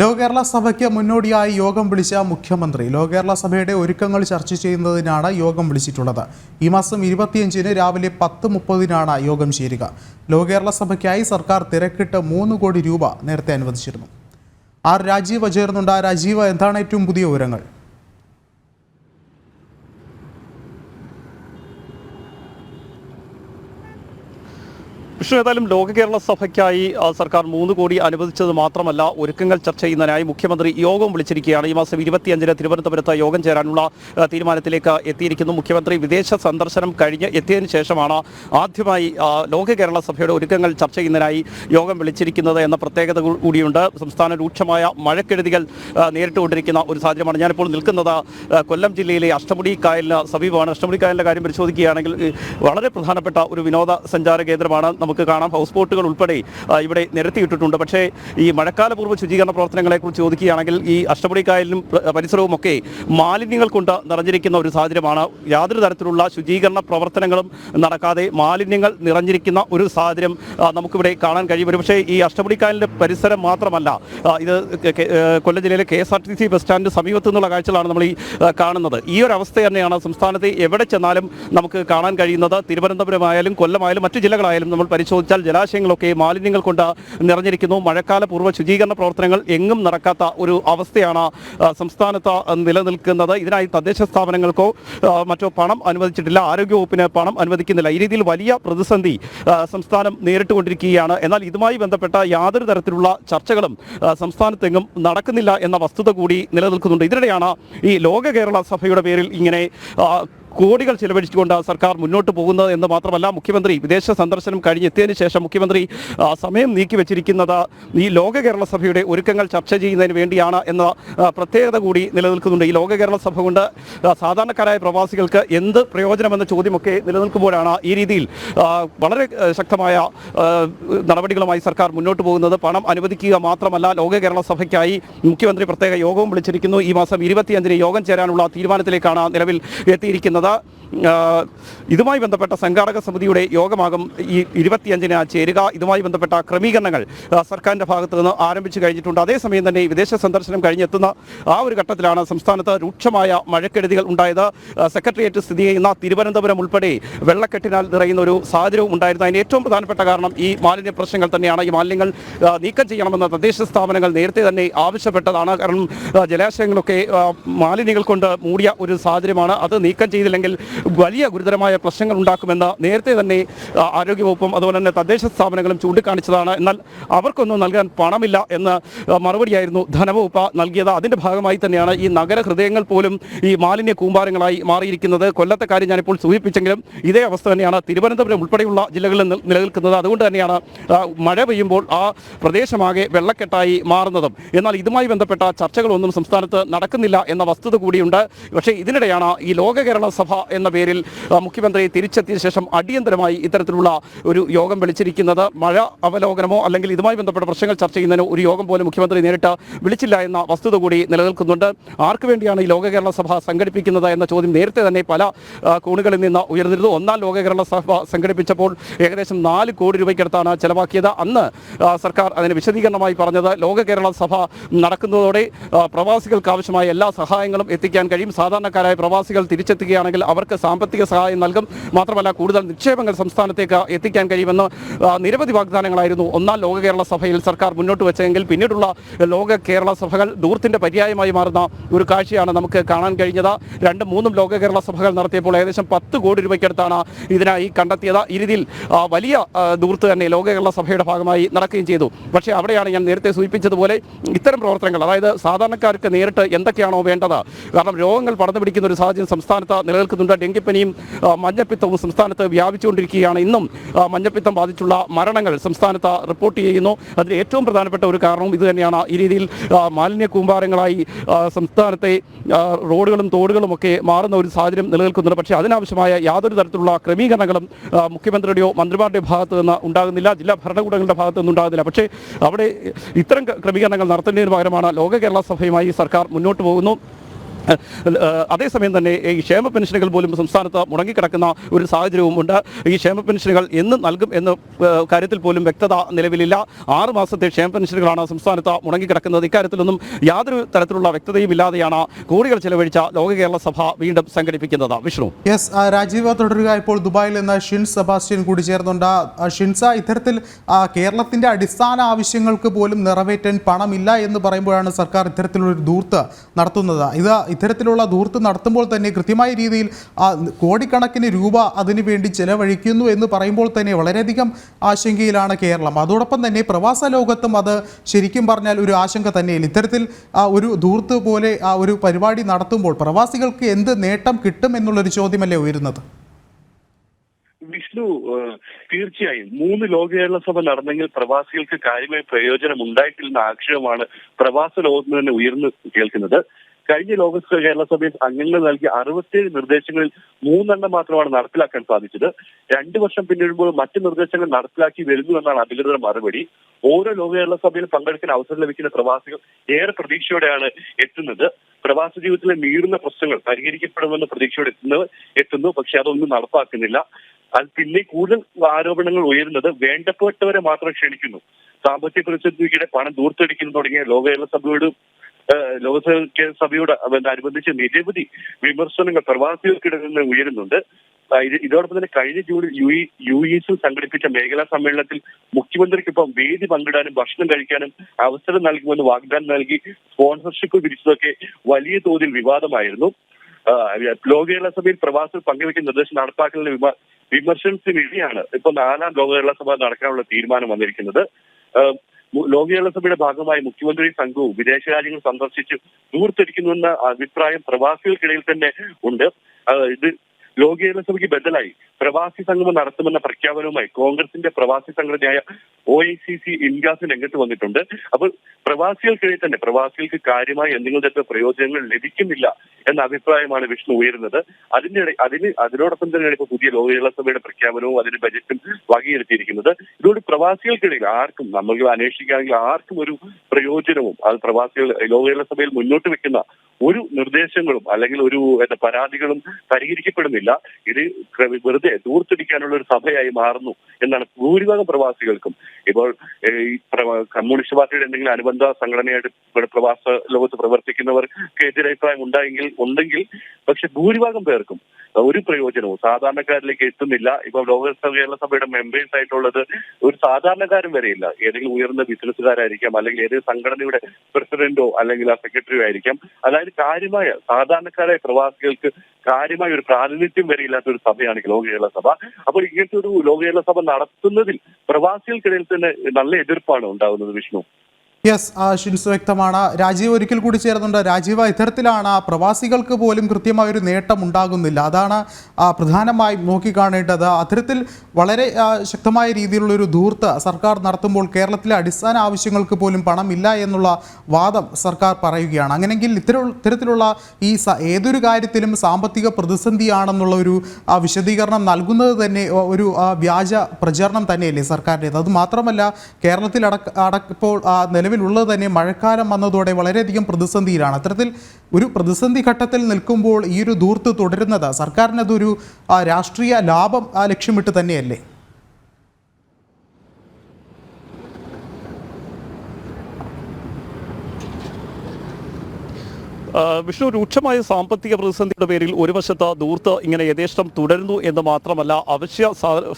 ലോകകേരള സഭയ്ക്ക് മുന്നോടിയായി യോഗം വിളിച്ച മുഖ്യമന്ത്രി. ലോകകേരള സഭയുടെ ഒരുക്കങ്ങൾ ചർച്ച ചെയ്യുന്നതിനാണ് യോഗം വിളിച്ചിട്ടുള്ളത്. ഈ മാസം ഇരുപത്തിയഞ്ചിന് രാവിലെ പത്ത് മുപ്പതിനാണ് യോഗം ചേരുക. ലോകകേരള സഭയ്ക്കായി സർക്കാർ തിരക്കിട്ട് മൂന്ന് കോടി രൂപ നേരത്തെ അനുവദിച്ചിരുന്നു. ആർ രാജീവ് ചേർന്നുണ്ട്. രാജീവ് എന്താണ് ഏറ്റവും പുതിയ വിവരങ്ങൾ? വിഷ്ണു ഏതായാലും ലോക കേരള സഭയ്ക്കായി സർക്കാർ മൂന്ന് കോടി അനുവദിച്ചത് മാത്രമല്ല ഒരുക്കങ്ങൾ ചർച്ച ചെയ്യുന്നതിനായി മുഖ്യമന്ത്രി യോഗം വിളിച്ചിരിക്കുകയാണ്. ഈ മാസം ഇരുപത്തിയഞ്ചിന് തിരുവനന്തപുരത്ത് യോഗം ചേരാനുള്ള തീരുമാനത്തിലേക്ക് എത്തിയിരിക്കുന്നു. മുഖ്യമന്ത്രി വിദേശ സന്ദർശനം കഴിഞ്ഞ് എത്തിയതിനു ശേഷമാണ് ആദ്യമായി ലോക കേരള സഭയുടെ ഒരുക്കങ്ങൾ ചർച്ച ചെയ്യുന്നതിനായി യോഗം വിളിച്ചിരിക്കുന്നത് എന്ന പ്രത്യേകത കൂടിയുണ്ട്. സംസ്ഥാന രൂക്ഷമായ മഴക്കെടുതികൾ നേരിട്ടുകൊണ്ടിരിക്കുന്ന ഒരു സാഹചര്യമാണ് ഞാനിപ്പോൾ നിൽക്കുന്നത്. കൊല്ലം ജില്ലയിലെ അഷ്ടമുടി കായലിന് സമീപമാണ്. അഷ്ടമുടി കായലിന്റെ കാര്യം പരിശോധിക്കുകയാണെങ്കിൽ വളരെ പ്രധാനപ്പെട്ട ഒരു വിനോദ സഞ്ചാര കേന്ദ്രമാണ്. നമുക്ക് കാണാം. ഹൗസ് ബോട്ടുകൾ ഉൾപ്പെടെ ഇവിടെ നിരത്തിയിട്ടിട്ടുണ്ട്. പക്ഷേ ഈ മഴക്കാലപൂർവ ശുചീകരണ പ്രവർത്തനങ്ങളെക്കുറിച്ച് ചോദിക്കുകയാണെങ്കിൽ ഈ അഷ്ടപടിക്കായലിനും പരിസരവും ഒക്കെ മാലിന്യങ്ങൾ കൊണ്ട് നിറഞ്ഞിരിക്കുന്ന ഒരു സാഹചര്യമാണ്. യാതൊരു തരത്തിലുള്ള ശുചീകരണ പ്രവർത്തനങ്ങളും നടക്കാതെ മാലിന്യങ്ങൾ നിറഞ്ഞിരിക്കുന്ന ഒരു സാഹചര്യം നമുക്കിവിടെ കാണാൻ കഴിയും പക്ഷേ ഈ അഷ്ടപടിക്കായലിന്റെ പരിസരം മാത്രമല്ല ഇത് കൊല്ലം ജില്ലയിലെ K S R T C bus stand സമീപത്തു നിന്നുള്ള കാഴ്ചകളാണ് നമ്മൾ ഈ കാണുന്നത്. ഈ ഒരു അവസ്ഥ തന്നെയാണ് സംസ്ഥാനത്ത് എവിടെ ചെന്നാലും നമുക്ക് കാണാൻ കഴിയുന്നത്. തിരുവനന്തപുരമായാലും കൊല്ലമായാലും മറ്റു ജില്ലകളായാലും നമ്മൾ പരിശോധിച്ചാൽ ജലാശയങ്ങളൊക്കെ മാലിന്യങ്ങൾ കൊണ്ട് നിറഞ്ഞിരിക്കുന്നു. മഴക്കാല പൂർവ ശുചീകരണ പ്രവർത്തനങ്ങൾ എങ്ങും നടക്കാത്ത ഒരു അവസ്ഥയാണ് സംസ്ഥാനത്ത് നിലനിൽക്കുന്നത്. ഇതിനായി തദ്ദേശ സ്ഥാപനങ്ങൾക്കോ മറ്റോ പണം അനുവദിച്ചിട്ടില്ല. ആരോഗ്യവകുപ്പിന് പണം അനുവദിക്കുന്നില്ല. ഈ രീതിയിൽ വലിയ പ്രതിസന്ധി സംസ്ഥാനം നേരിട്ടുകൊണ്ടിരിക്കുകയാണ്. എന്നാൽ ഇതുമായി ബന്ധപ്പെട്ട യാതൊരു തരത്തിലുള്ള ചർച്ചകളും സംസ്ഥാനത്തെങ്ങും നടക്കുന്നില്ല എന്ന വസ്തുത കൂടി നിലനിൽക്കുന്നുണ്ട്. ഇതിനിടെയാണ് ഈ ലോക കേരള സഭയുടെ പേരിൽ ഇങ്ങനെ കോടികൾ ചിലവഴിച്ചുകൊണ്ട് സർക്കാർ മുന്നോട്ട് പോകുന്നത് എന്ന് മാത്രമല്ല മുഖ്യമന്ത്രി വിദേശ സന്ദർശനം കഴിഞ്ഞെത്തിയതിനു ശേഷം മുഖ്യമന്ത്രി സമയം നീക്കി വെച്ചിരിക്കുന്നത് ഈ ലോക കേരള സഭയുടെ ഒരുക്കങ്ങൾ ചർച്ച ചെയ്യുന്നതിന് വേണ്ടിയാണ് എന്ന പ്രത്യേകത കൂടി നിലനിൽക്കുന്നുണ്ട്. ഈ ലോക കേരള സഭ കൊണ്ട് സാധാരണക്കാരായ പ്രവാസികൾക്ക് എന്ത് പ്രയോജനമെന്ന ചോദ്യമൊക്കെ നിലനിൽക്കുമ്പോഴാണ് ഈ രീതിയിൽ വളരെ ശക്തമായ നടപടികളുമായി സർക്കാർ മുന്നോട്ട് പോകുന്നത്. പണം അനുവദിക്കുക മാത്രമല്ല ലോക കേരള സഭയ്ക്കായി മുഖ്യമന്ത്രി പ്രത്യേക യോഗവും വിളിച്ചിരിക്കുന്നു. ഈ മാസം ഇരുപത്തിയഞ്ചിന് യോഗം ചേരാനുള്ള തീരുമാനത്തിലേക്കാണ് നിലവിൽ എത്തിയിരിക്കുന്നത്. ആ, ഇതുമായി ബന്ധപ്പെട്ട സംഘാടക സമിതിയുടെ യോഗമാകും ഈ ഇരുപത്തിയഞ്ചിന് ചേരുക. ഇതുമായി ബന്ധപ്പെട്ട ക്രമീകരണങ്ങൾ സർക്കാരിന്റെ ഭാഗത്ത് നിന്ന് ആരംഭിച്ചു കഴിഞ്ഞിട്ടുണ്ട്. അതേസമയം തന്നെ വിദേശ സന്ദർശനം കഴിഞ്ഞെത്തുന്ന ആ ഒരു ഘട്ടത്തിലാണ് സംസ്ഥാനത്ത് രൂക്ഷമായ മഴക്കെടുതികൾ ഉണ്ടായത്. സെക്രട്ടേറിയറ്റ് സ്ഥിതി ചെയ്യുന്ന തിരുവനന്തപുരം ഉൾപ്പെടെ വെള്ളക്കെട്ടിനാൽ നിറയുന്ന ഒരു സാഹചര്യവും ഉണ്ടായിരുന്നു. അതിന് ഏറ്റവും പ്രധാനപ്പെട്ട കാരണം ഈ മാലിന്യ പ്രശ്നങ്ങൾ തന്നെയാണ്. ഈ മാലിന്യങ്ങൾ നീക്കം ചെയ്യണമെന്ന് തദ്ദേശ സ്ഥാപനങ്ങൾ നേരത്തെ തന്നെ ആവശ്യപ്പെട്ടതാണ്. കാരണം ജലാശയങ്ങളൊക്കെ മാലിന്യങ്ങൾ കൊണ്ട് മൂടിയ ഒരു സാഹചര്യമാണ്. അത് നീക്കം ചെയ്തില്ലെങ്കിൽ വലിയ ഗുരുതരമായ പ്രശ്നങ്ങൾ ഉണ്ടാക്കുമെന്ന് നേരത്തെ തന്നെ ആരോഗ്യവകുപ്പും അതുപോലെ തന്നെ തദ്ദേശ സ്ഥാപനങ്ങളും ചൂണ്ടിക്കാണിച്ചതാണ്. എന്നാൽ അവർക്കൊന്നും നൽകാൻ പണമില്ല എന്ന് മറുപടിയായിരുന്നു ധനവകുപ്പ് നൽകിയത്. അതിന്റെ ഭാഗമായി തന്നെയാണ് ഈ നഗര ഹൃദയങ്ങൾ പോലും ഈ മാലിന്യ കൂമ്പാരങ്ങളായി മാറിയിരിക്കുന്നത്. കൊല്ലത്തെ കാര്യം ഞാനിപ്പോൾ സൂചിപ്പിച്ചെങ്കിലും ഇതേ അവസ്ഥ തന്നെയാണ് തിരുവനന്തപുരം ഉൾപ്പെടെയുള്ള ജില്ലകളിൽ നിൽ- നിലനിൽക്കുന്നത്. അതുകൊണ്ട് തന്നെയാണ് മഴ പെയ്യുമ്പോൾ ആ പ്രദേശമാകെ വെള്ളക്കെട്ടായി മാറുന്നതും. എന്നാൽ ഇതുമായി ബന്ധപ്പെട്ട ചർച്ചകളൊന്നും സംസ്ഥാനത്ത് നടക്കുന്നില്ല എന്ന വസ്തുത കൂടിയുണ്ട്. പക്ഷേ ഇതിനിടെയാണ് ഈ ലോക കേരള സഭ എന്ന പേരിൽ മുഖ്യമന്ത്രി തിരിച്ചെത്തിയ ശേഷം അടിയന്തരമായി ഇത്തരത്തിലുള്ള ഒരു യോഗം വിളിച്ചിരിക്കുന്നത്. മഴ അവലോകനമോ അല്ലെങ്കിൽ ഇതുമായി ബന്ധപ്പെട്ട പ്രശ്നങ്ങൾ ചർച്ച ചെയ്യുന്നതിനോ ഒരു യോഗം പോലും മുഖ്യമന്ത്രി നേരിട്ട് വിളിച്ചില്ല എന്ന വസ്തുത കൂടി നിലനിൽക്കുന്നുണ്ട്. ആർക്കു വേണ്ടിയാണ് ഈ ലോക കേരള സഭ സംഘടിപ്പിക്കുന്നത് എന്ന ചോദ്യം നേരത്തെ തന്നെ പല കോണുകളിൽ നിന്ന് ഉയർന്നിരുന്നു. ഒന്നാം ലോക കേരള സഭ സംഘടിപ്പിച്ചപ്പോൾ ഏകദേശം നാല് കോടി രൂപയ്ക്കടുത്താണ് ചെലവാക്കിയത്. അന്ന് സർക്കാർ അതിന് വിശദീകരണമായി പറഞ്ഞത് ലോക കേരള സഭ നടക്കുന്നതോടെ പ്രവാസികൾക്ക് ആവശ്യമായ എല്ലാ സഹായങ്ങളും എത്തിക്കാൻ കഴിയും. സാധാരണക്കാരായ പ്രവാസികൾ തിരിച്ചെത്തുകയാണെങ്കിൽ അവർക്ക് സാമ്പത്തിക സഹായം നൽകും. മാത്രമല്ല കൂടുതൽ നിക്ഷേപങ്ങൾ സംസ്ഥാനത്തേക്ക് എത്തിക്കാൻ കഴിയുമെന്ന് നിരവധി വാഗ്ദാനങ്ങളായിരുന്നു ഒന്നാം ലോക കേരള സഭയിൽ സർക്കാർ മുന്നോട്ട് വെച്ചെങ്കിൽ പിന്നീടുള്ള ലോക കേരള സഭകൾ ദൂർത്തിന്റെ പര്യായമായി മാറുന്ന ഒരു കാഴ്ചയാണ് നമുക്ക് കാണാൻ കഴിഞ്ഞത്. രണ്ടും മൂന്നും ലോക കേരള സഭകൾ നടത്തിയപ്പോൾ ഏകദേശം പത്ത് കോടി രൂപയ്ക്കടുത്താണ് ഇതിനായി കണ്ടെത്തിയത്. ഈ രീതിയിൽ വലിയ ദൂർത്ത് തന്നെ ലോക കേരള സഭയുടെ ഭാഗമായി നടക്കുകയും ചെയ്തു. പക്ഷേ അവിടെയാണ് ഞാൻ നേരത്തെ സൂചിപ്പിച്ചതുപോലെ ഇത്തരം പ്രവർത്തനങ്ങൾ അതായത് സാധാരണക്കാർക്ക് നേരിട്ട് എന്തൊക്കെയാണോ വേണ്ടത് കാരണം രോഗങ്ങൾ പടർന്നു പിടിക്കുന്ന ഒരു സാഹചര്യം സംസ്ഥാനത്ത് നിലനിൽക്കുന്നുണ്ട്. ഡെങ്കിപ്പനിയും മഞ്ഞപ്പിത്തവും സംസ്ഥാനത്ത് വ്യാപിച്ചുകൊണ്ടിരിക്കുകയാണ്. ഇന്നും മഞ്ഞപ്പിത്തം ബാധിച്ചുള്ള മരണങ്ങൾ സംസ്ഥാനത്ത് റിപ്പോർട്ട് ചെയ്യുന്നു. അതിന് ഏറ്റവും പ്രധാനപ്പെട്ട ഒരു കാരണവും ഇത് തന്നെയാണ്. ഈ രീതിയിൽ മാലിന്യ കൂമ്പാരങ്ങളായി സംസ്ഥാനത്തെ റോഡുകളും തോടുകളും ഒക്കെ മാറുന്ന ഒരു സാഹചര്യം നിലനിൽക്കുന്നുണ്ട്. പക്ഷേ അതിനാവശ്യമായ യാതൊരു തരത്തിലുള്ള ക്രമീകരണങ്ങളും മുഖ്യമന്ത്രിയുടെയോ മന്ത്രിമാരുടെയോ ഭാഗത്ത് നിന്ന് ഉണ്ടാകുന്നില്ല. ജില്ലാ ഭരണകൂടങ്ങളുടെ ഭാഗത്ത് നിന്ന് ഉണ്ടാകുന്നില്ല. പക്ഷേ അവിടെ ഇത്തരം ക്രമീകരണങ്ങൾ നടത്തേണ്ടതിന് പകരമാണ് ലോക കേരള സഭയുമായി സർക്കാർ മുന്നോട്ട് പോകുന്നു. അതേസമയം തന്നെ ഈ ക്ഷേമ പെൻഷനുകൾ പോലും സംസ്ഥാനത്ത് മുടങ്ങിക്കിടക്കുന്ന ഒരു സാഹചര്യവും ഉണ്ട്. ഈ ക്ഷേമ പെൻഷനുകൾ എന്ന് നൽകും എന്ന കാര്യത്തിൽ പോലും വ്യക്തത നിലവിലില്ല. ആറ് മാസത്തെ ക്ഷേമ പെൻഷനുകളാണ് സംസ്ഥാനത്ത് മുടങ്ങിക്കിടക്കുന്നത്. ഇക്കാര്യത്തിലൊന്നും യാതൊരു തരത്തിലുള്ള വ്യക്തതയും ഇല്ലാതെയാണ് കോടികൾ ചെലവഴിച്ച ലോക കേരള സഭ വീണ്ടും സംഘടിപ്പിക്കുന്നത്. വിഷ്ണു. യെസ് രാജീവ് തുടരുക. ഇപ്പോൾ ദുബായിൽ നിന്ന് ഷിൻസ് സെബാസ്റ്റ്യൻ കൂടി ചേർന്നുണ്ട്. ഷിൻസ ഇത്തരത്തിൽ കേരളത്തിന്റെ അടിസ്ഥാന ആവശ്യങ്ങൾക്ക് പോലും നിറവേറ്റാൻ പണമില്ല എന്ന് പറയുമ്പോഴാണ് സർക്കാർ ഇത്തരത്തിലൊരു ദൂർത്ത് നടത്തുന്നത്. ഇത് ഇത്തരത്തിലുള്ള ദൂർത്ത് നടത്തുമ്പോൾ തന്നെ കൃത്യമായ രീതിയിൽ കോടിക്കണക്കിന് രൂപ അതിനു വേണ്ടി ചെലവഴിക്കുന്നു എന്ന് പറയുമ്പോൾ തന്നെ വളരെയധികം ആശങ്കയിലാണ് കേരളം. അതോടൊപ്പം തന്നെ പ്രവാസ ലോകത്തും അത് ശരിക്കും പറഞ്ഞാൽ ഒരു ആശങ്ക തന്നെയാണ്. ഇത്തരത്തിൽ ഒരു ദൂർത്ത് പോലെ ആ ഒരു പരിപാടി നടത്തുമ്പോൾ പ്രവാസികൾക്ക് എന്ത് നേട്ടം കിട്ടും എന്നുള്ളൊരു ചോദ്യമല്ലേ ഉയരുന്നത്? വിഷ്ണു തീർച്ചയായും. മൂന്ന് ലോക കേരള സഭ നടന്നെങ്കിൽ പ്രവാസികൾക്ക് കാര്യമായ പ്രയോജനം ഉണ്ടായിട്ടില്ലെന്ന ആക്ഷേപമാണ് പ്രവാസ ലോകത്ത് തന്നെ ഉയർന്നു കേൾക്കുന്നത്. കഴിഞ്ഞ ലോകസഭ കേരള സഭയിൽ അംഗങ്ങൾ നൽകിയ അറുപത്തിയേഴ് നിർദ്ദേശങ്ങളിൽ മൂന്നെണ്ണം മാത്രമാണ് നടപ്പിലാക്കാൻ സാധിച്ചത്. രണ്ടു വർഷം പിന്നിടുമ്പോൾ മറ്റ് നിർദ്ദേശങ്ങൾ നടപ്പിലാക്കി വരുന്നു എന്നാണ് അധികൃതരുടെ മറുപടി. ഓരോ ലോക കേരള സഭയിൽ പങ്കെടുക്കാൻ അവസരം ലഭിക്കുന്ന പ്രവാസികൾ ഏറെ പ്രതീക്ഷയോടെയാണ് എത്തുന്നത്. പ്രവാസ ജീവിതത്തിലെ നീറുന്ന പ്രശ്നങ്ങൾ പരിഹരിക്കപ്പെടുമെന്ന പ്രതീക്ഷയോടെ എത്തുന്നവർ എത്തുന്നു. പക്ഷെ അതൊന്നും നടപ്പാക്കുന്നില്ല. അത് പിന്നെ കൂടുതൽ ആരോപണങ്ങൾ ഉയരുന്നത് വേണ്ടപ്പെട്ടവരെ മാത്രം ക്ഷണിക്കുന്നു. സാമ്പത്തിക പ്രതിസന്ധിയുടെ പണം ദൂർത്തടിക്കുന്നു തുടങ്ങിയ ലോക കേരള സഭയോട് ഏഹ് ലോക സഭയോട് അനുബന്ധിച്ച് നിരവധി വിമർശനങ്ങൾ പ്രവാസികൾക്കിടയിൽ നിന്ന് ഉയരുന്നുണ്ട്. ഇതോടൊപ്പം തന്നെ കഴിഞ്ഞ ജൂണിൽ യു യു എസിൽ സംഘടിപ്പിച്ച മേഖലാ സമ്മേളനത്തിൽ മുഖ്യമന്ത്രിക്കൊപ്പം വേദി പങ്കിടാനും ഭക്ഷണം കഴിക്കാനും അവസരം നൽകുമെന്ന് വാഗ്ദാനം നൽകി സ്പോൺസർഷിപ്പ് വിരിച്ചതൊക്കെ വലിയ തോതിൽ വിവാദമായിരുന്നു. ലോക കേരള സഭയിൽ പ്രവാസികൾ പങ്കുവയ്ക്കുന്ന നിർദ്ദേശം നടപ്പാക്കലിന് വിമ വിമർശനത്തിനിടെയാണ് ഇപ്പൊ നാലാം ലോക കേരള സഭ നടക്കാനുള്ള തീരുമാനം വന്നിരിക്കുന്നത്. ലോക കേരള സഭയുടെ ഭാഗമായി മുഖ്യമന്ത്രി സംഘവും വിദേശ രാജ്യങ്ങൾ സന്ദർശിച്ച് ദൂർത്തിരിക്കുന്നുവെന്ന അഭിപ്രായം പ്രവാസികൾക്കിടയിൽ തന്നെ ഉണ്ട്. ഇത് ലോക കേരള സഭയ്ക്ക് ബദലായി. പ്രവാസി സംഗമം നടത്തുമെന്ന പ്രഖ്യാപനവുമായി കോൺഗ്രസിന്റെ പ്രവാസി സംഘടനയായ ഒ ഐ സി സി ഇൻഗാസ് രംഗത്ത് വന്നിട്ടുണ്ട്. അപ്പോൾ പ്രവാസികൾക്കിടയിൽ തന്നെ പ്രവാസികൾക്ക് കാര്യമായി എന്തെങ്കിലും തരത്തിലുള്ള പ്രയോജനങ്ങൾ ലഭിക്കുന്നില്ല എന്ന അഭിപ്രായമാണ് വിഷ്ണു ഉയരുന്നത്. അതിന്റെ ഇട- അതിന് അതിനോടൊപ്പം തന്നെയാണ് ഇപ്പോൾ പുതിയ ലോക കേരള സഭയുടെ പ്രഖ്യാപനവും അതിന്റെ ബജറ്റും വകയിരുത്തിയിരിക്കുന്നത്. ഇതോട് പ്രവാസികൾക്കിടയിൽ ആർക്കും നമ്മൾ അന്വേഷിക്കുകയാണെങ്കിൽ ആർക്കും ഒരു പ്രയോജനവും അത് പ്രവാസികൾ ലോക കേരള സഭയിൽ മുന്നോട്ട് വെക്കുന്ന ഒരു നിർദ്ദേശങ്ങളും അല്ലെങ്കിൽ ഒരു പരാതികളും പരിഹരിക്കപ്പെടുന്നില്ല. ഇത് വെറുതെ ദൂർത്തിടിക്കാനുള്ള ഒരു സഭയായി മാറുന്നു എന്നാണ് ഭൂരിഭാഗം പ്രവാസികൾക്കും. ഇപ്പോൾ ഈ കമ്മ്യൂണിസ്റ്റ് പാർട്ടിയുടെ എന്തെങ്കിലും അനുബന്ധ സംഘടനയായിട്ട് പ്രവാസ ലോകത്ത് പ്രവർത്തിക്കുന്നവർക്ക് എതിരഭിപ്രായം ഉണ്ടായെങ്കിൽ ഉണ്ടെങ്കിൽ പക്ഷെ ഭൂരിഭാഗം പേർക്കും ഒരു പ്രയോജനവും സാധാരണക്കാരിലേക്ക് എത്തുന്നില്ല. ഇപ്പൊ ലോക കേരള സഭയുടെ മെമ്പേഴ്സ് ആയിട്ടുള്ളത് ഒരു സാധാരണക്കാരൻ വരെയില്ല. ഏതെങ്കിലും ഉയർന്ന ബിസിനസ്സുകാരായിരിക്കാം അല്ലെങ്കിൽ ഏതെങ്കിലും സംഘടനയുടെ പ്രസിഡന്റോ അല്ലെങ്കിൽ ആ സെക്രട്ടറിയോ ആയിരിക്കാം. അതായത് കാര്യമായ സാധാരണക്കാരായ പ്രവാസികൾക്ക് കാര്യമായ ഒരു പ്രാതിനിധ്യം വരെ ഇല്ലാത്ത ഒരു സഭയാണ് ലോക കേരള സഭ അപ്പോൾ ഇങ്ങനത്തെ ഒരു ലോക കേരള സഭ നടത്തുന്നതിൽ പ്രവാസികൾക്കിടയിൽ തന്നെ നല്ല എതിർപ്പാണ് ഉണ്ടാകുന്നത് വിഷ്ണു. യെസ് ഷിൻസു വ്യക്തമാണ്. രാജീവ് ഒരിക്കൽ കൂടി ചേർന്നുണ്ട് രാജീവ് ഇത്തരത്തിലാണ് പ്രവാസികൾക്ക് പോലും കൃത്യമായ ഒരു നേട്ടം ഉണ്ടാകുന്നില്ല. അതാണ് പ്രധാനമായും നോക്കിക്കാണേണ്ടത്. അത്തരത്തിൽ വളരെ ശക്തമായ രീതിയിലുള്ളൊരു ധൂർത്ത് സർക്കാർ നടത്തുമ്പോൾ കേരളത്തിലെ അടിസ്ഥാന ആവശ്യങ്ങൾക്ക് പോലും പണമില്ല എന്നുള്ള വാദം സർക്കാർ പറയുകയാണ്. അങ്ങനെങ്കിൽ ഇത്തരം ഇത്തരത്തിലുള്ള ഈ ഏതൊരു കാര്യത്തിലും സാമ്പത്തിക പ്രതിസന്ധിയാണെന്നുള്ള ഒരു വിശദീകരണം നൽകുന്നത് തന്നെ ഒരു വ്യാജ പ്രചരണം തന്നെയല്ലേ സർക്കാരിന്റേത്. അത് മാത്രമല്ല കേരളത്തിൽ അടക്ക അടക്കപ്പോൾ ആ, നിലവിലുള്ളത് തന്നെ മഴക്കാലം വന്നതോടെ വളരെയധികം പ്രതിസന്ധിയിലാണ്. അത്തരത്തിൽ ഒരു പ്രതിസന്ധി ഘട്ടത്തിൽ നിൽക്കുമ്പോൾ ഈ ഒരു ദൂർത്ത് തുടരുന്നത് സർക്കാരിനതൊരു രാഷ്ട്രീയ ലാഭം ലക്ഷ്യമിട്ട് തന്നെയല്ലേ? വിഷ്ണു രൂക്ഷമായ സാമ്പത്തിക പ്രതിസന്ധിയുടെ പേരിൽ ഒരു വശത്ത് ദൂർത്ത് ഇങ്ങനെ യഥേഷ്ടം തുടരുന്നു എന്ന് മാത്രമല്ല അവശ്യ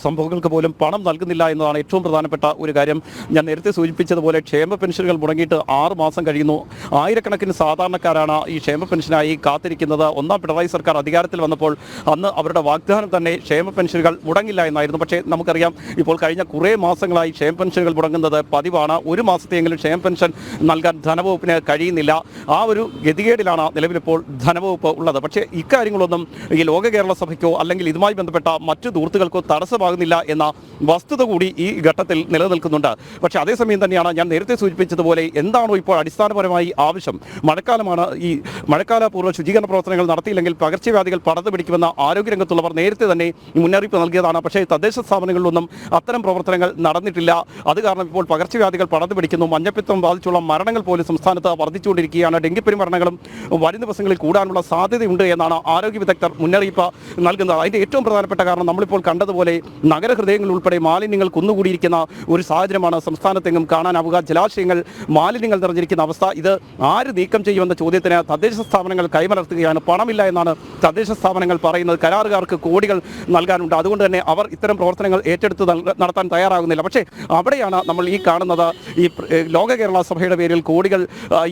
സംഭവങ്ങൾക്ക് പോലും പണം നൽകുന്നില്ല എന്നതാണ് ഏറ്റവും പ്രധാനപ്പെട്ട ഒരു കാര്യം. ഞാൻ നേരത്തെ സൂചിപ്പിച്ചതുപോലെ ക്ഷേമ പെൻഷനുകൾ മുടങ്ങിയിട്ട് ആറ് മാസം കഴിയുന്നു. ആയിരക്കണക്കിന് സാധാരണക്കാരാണ് ഈ ക്ഷേമ പെൻഷനായി കാത്തിരിക്കുന്നത്. ഒന്നാം പിണറായി സർക്കാർ അധികാരത്തിൽ വന്നപ്പോൾ അന്ന് അവരുടെ വാഗ്ദാനം തന്നെ ക്ഷേമ പെൻഷനുകൾ മുടങ്ങില്ല എന്നായിരുന്നു. പക്ഷേ നമുക്കറിയാം ഇപ്പോൾ കഴിഞ്ഞ കുറേ മാസങ്ങളായി ക്ഷേമ പെൻഷനുകൾ മുടങ്ങുന്നത് പതിവാണ്. ഒരു മാസത്തെയെങ്കിലും ക്ഷേമ പെൻഷൻ നൽകാൻ ധനവകുപ്പിന് കഴിയുന്നില്ല. ആ ഒരു ഗതികേടിലാണ് നിലവിലിപ്പോൾ ധനവകുപ്പ് ഉള്ളത്. പക്ഷേ ഇക്കാര്യങ്ങളൊന്നും ഈ ലോക കേരള സഭയ്ക്കോ അല്ലെങ്കിൽ ഇതുമായി ബന്ധപ്പെട്ട മറ്റു ദൂർത്തുകൾക്കോ തടസ്സമാകുന്നില്ല എന്ന വസ്തുത കൂടി ഈ ഘട്ടത്തിൽ നിലനിൽക്കുന്നുണ്ട്. പക്ഷേ അതേസമയം തന്നെയാണ് ഞാൻ നേരത്തെ സൂചിപ്പിച്ചതുപോലെ എന്താണോ ഇപ്പോൾ അടിസ്ഥാനപരമായി ആവശ്യം. മഴക്കാലമാണ് ഈ മഴക്കാല പൂർവ ശുചീകരണ പ്രവർത്തനങ്ങൾ നടത്തിയില്ലെങ്കിൽ പകർച്ചവ്യാധികൾ പടർന്നു പിടിക്കുമെന്ന ആരോഗ്യരംഗത്തുള്ളവർ നേരത്തെ തന്നെ മുന്നറിയിപ്പ് നൽകിയതാണ്. പക്ഷേ തദ്ദേശ സ്ഥാപനങ്ങളിലൊന്നും അത്തരം പ്രവർത്തനങ്ങൾ നടന്നിട്ടില്ല. അത് കാരണം ഇപ്പോൾ പകർച്ചവ്യാധികൾ പടർന്നു പിടിക്കുന്നു. മഞ്ഞപ്പിത്തം ബാധിച്ചുള്ള മരണങ്ങൾ പോലും സംസ്ഥാനത്ത് വർദ്ധിച്ചുകൊണ്ടിരിക്കുകയാണ്. ഡെങ്കിപ്പനി മരണങ്ങളും വരും ദിവസങ്ങളിൽ കൂടാനുള്ള സാധ്യതയുണ്ട് എന്നാണ് ആരോഗ്യ വിദഗ്ധർ മുന്നറിയിപ്പ് നൽകുന്നത്. അതിന്റെ ഏറ്റവും പ്രധാനപ്പെട്ട കാരണം നമ്മളിപ്പോൾ കണ്ടതുപോലെ നഗരഹൃദയങ്ങൾ ഉൾപ്പെടെ മാലിന്യങ്ങൾ കുന്നുകൂടിയിരിക്കുന്ന ഒരു സാഹചര്യമാണ് സംസ്ഥാനത്തെങ്ങും കാണാനാവുക. ജലാശയങ്ങൾ മാലിന്യങ്ങൾ നിറഞ്ഞിരിക്കുന്ന അവസ്ഥ. ഇത് ആര് നീക്കം ചെയ്യുമെന്ന ചോദ്യത്തിന് തദ്ദേശ സ്ഥാപനങ്ങൾ കൈമലർത്തുകയാണ്. പണമില്ല എന്നാണ് തദ്ദേശ സ്ഥാപനങ്ങൾ പറയുന്നത്. കരാറുകാർക്ക് കോടികൾ നൽകാനുണ്ട്. അതുകൊണ്ട് തന്നെ അവർ ഇത്തരം പ്രവർത്തനങ്ങൾ ഏറ്റെടുത്ത് നടത്താൻ തയ്യാറാകുന്നില്ല. പക്ഷേ അവിടെയാണ് നമ്മൾ ഈ കാണുന്നത് ഈ ലോക കേരള സഭയുടെ പേരിൽ കോടികൾ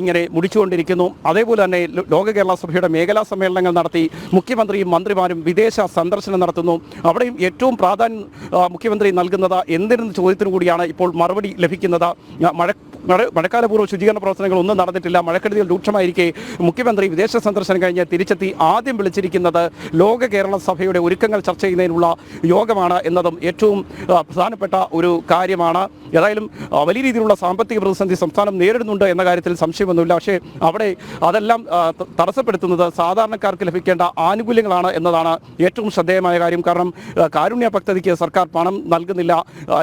ഇങ്ങനെ മുടിച്ചുകൊണ്ടിരിക്കുന്നു. അതേപോലെ ലോ- ലോക കേരള സഭയുടെ മേഖലാ സമ്മേളനങ്ങൾ നടത്തി മുഖ്യമന്ത്രിയും മന്ത്രിമാരും വിദേശ സന്ദർശനം നടത്തുന്നു. അവിടെയും ഏറ്റവും പ്രാധാന്യം മുഖ്യമന്ത്രി നൽകുന്നത് എന്തിനെന്ന ചോദ്യത്തിനു കൂടിയാണ് ഇപ്പോൾ മറുപടി ലഭിക്കുന്നത്. മഴ മഴക്കാലപൂർവ ശുചീകരണ പ്രവർത്തനങ്ങൾ ഒന്നും നടന്നിട്ടില്ല. മഴക്കെടുതികൾ രൂക്ഷമായിരിക്കെ. മുഖ്യമന്ത്രി വിദേശ സന്ദർശനം കഴിഞ്ഞ് തിരിച്ചെത്തി. ആദ്യം വിളിച്ചിരിക്കുന്നത് ലോക കേരള സഭയുടെ ഒരുക്കങ്ങൾ ചർച്ച ചെയ്യുന്നതിനുള്ള യോഗമാണ് എന്നതും ഏറ്റവും പ്രധാനപ്പെട്ട ഒരു കാര്യമാണ്. ഏതായാലും വലിയ രീതിയിലുള്ള സാമ്പത്തിക പ്രതിസന്ധി സംസ്ഥാനം നേരിടുന്നുണ്ട് എന്ന കാര്യത്തിൽ സംശയമൊന്നുമില്ല. പക്ഷേ അവിടെ അതെല്ലാം തടസ്സപ്പെടുത്തുന്നത് സാധാരണക്കാർക്ക് ലഭിക്കേണ്ട ആനുകൂല്യങ്ങളാണ് എന്നതാണ് ഏറ്റവും ശ്രദ്ധേയമായ കാര്യം. കാരണം കാരുണ്യ പദ്ധതിക്ക് സർക്കാർ പണം നൽകുന്നില്ല.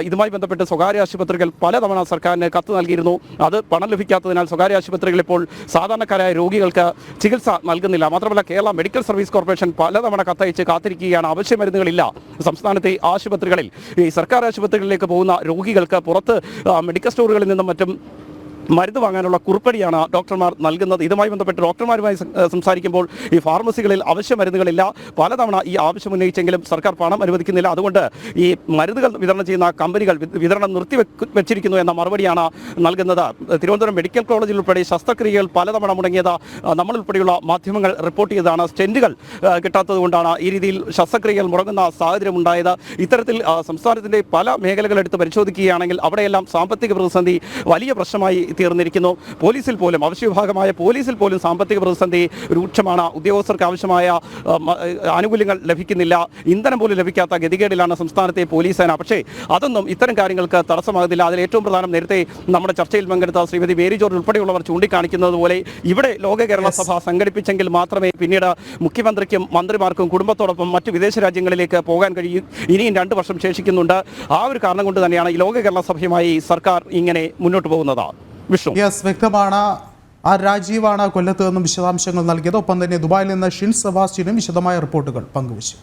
ഇതുമായി ബന്ധപ്പെട്ട് സ്വകാര്യ ആശുപത്രികൾ പലതവണ സർക്കാരിന് കത്ത് നൽകിയിരുന്നു. അത് പണം ലഭിക്കാത്തതിനാൽ സ്വകാര്യ ആശുപത്രികൾ ഇപ്പോൾ സാധാരണക്കാരായ രോഗികൾക്ക് ചികിത്സ നൽകുന്നില്ല. മാത്രമല്ല കേരള മെഡിക്കൽ സർവീസ് കോർപ്പറേഷൻ പലതവണ കത്തയച്ച് കാത്തിരിക്കുകയാണ്. അവശ്യ മരുന്നുകളില്ല. സംസ്ഥാനത്തെ ആശുപത്രികളിൽ ഈ സർക്കാർ ആശുപത്രികളിലേക്ക് പോകുന്ന രോഗികൾക്ക് പുറത്ത് മെഡിക്കൽ സ്റ്റോറുകളിൽ നിന്നും മറ്റും മരുന്ന് വാങ്ങാനുള്ള കുറിപ്പടിയാണ് ഡോക്ടർമാർ നൽകുന്നത്. ഇതുമായി ബന്ധപ്പെട്ട് ഡോക്ടർമാരുമായി സംസാരിക്കുമ്പോൾ ഈ ഫാർമസികളിൽ അവശ്യ മരുന്നുകളില്ല. പലതവണ ഈ ആവശ്യം ഉന്നയിച്ചെങ്കിലും സർക്കാർ പണം അനുവദിക്കുന്നില്ല. അതുകൊണ്ട് ഈ മരുന്നുകൾ വിതരണം ചെയ്യുന്ന കമ്പനികൾ വിതരണം നിർത്തി വെച്ചിരിക്കുന്നു എന്ന മറുപടിയാണ് നൽകുന്നത്. തിരുവനന്തപുരം മെഡിക്കൽ കോളേജിൽ ഉൾപ്പെടെ ശസ്ത്രക്രിയകൾ പലതവണ മുടങ്ങിയത് നമ്മളുൾപ്പെടെയുള്ള മാധ്യമങ്ങൾ റിപ്പോർട്ട് ചെയ്തതാണ്. സ്റ്റെന്റുകൾ കിട്ടാത്തതുകൊണ്ടാണ് ഈ രീതിയിൽ ശസ്ത്രക്രിയകൾ മുടങ്ങുന്ന സാഹചര്യം ഉണ്ടായത്. ഇത്തരത്തിൽ സംസ്ഥാനത്തിന്റെ പല മേഖലകളെടുത്ത് പരിശോധിക്കുകയാണെങ്കിൽ അവിടെയെല്ലാം സാമ്പത്തിക പ്രതിസന്ധി വലിയ പ്രശ്നമായി തീർന്നിരിക്കുന്നു പോലീസിൽ പോലും അവശ്യ വിഭാഗമായ പോലീസിൽ പോലും സാമ്പത്തിക പ്രതിസന്ധി രൂക്ഷമാണ്. ഉദ്യോഗസ്ഥർക്ക് ആവശ്യമായ ആനുകൂല്യങ്ങൾ ലഭിക്കുന്നില്ല. ഇന്ധനം പോലും ലഭിക്കാത്ത ഗതികേടിലാണ് സംസ്ഥാനത്തെ പോലീസ് സേന. പക്ഷേ അതൊന്നും ഇത്തരം കാര്യങ്ങൾക്ക് തടസ്സമാകുന്നില്ല. അതിൽ ഏറ്റവും പ്രധാനം നേരത്തെ നമ്മുടെ ചർച്ചയിൽ പങ്കെടുത്ത ശ്രീമതി മേരി ജോർജ് ഉൾപ്പെടെയുള്ളവർ ചൂണ്ടിക്കാണിക്കുന്നത് പോലെ ഇവിടെ ലോക കേരള സഭ സംഘടിപ്പിച്ചെങ്കിൽ മാത്രമേ പിന്നീട് മുഖ്യമന്ത്രിക്കും മന്ത്രിമാർക്കും കുടുംബത്തോടൊപ്പം മറ്റ് വിദേശ രാജ്യങ്ങളിലേക്ക് പോകാൻ കഴിയും. ഇനിയും രണ്ട് വർഷം ശേഷിക്കുന്നുണ്ട്. ആ ഒരു കാരണം കൊണ്ട് തന്നെയാണ് ഈ ലോക കേരള സഭയുമായി സർക്കാർ ഇങ്ങനെ മുന്നോട്ട് പോകുന്നത്. വിഷ്ണു. യെസ് വ്യക്തമാണ്. ആ രാജീവാണ് കൊല്ലത്ത് നിന്നും വിശദാംശങ്ങൾ നൽകിയത്. ഒപ്പം തന്നെ ദുബായിൽ നിന്ന് ഷിൻ സെബാസ്റ്റ്യനും വിശദമായ റിപ്പോർട്ടുകൾ പങ്കുവച്ചു.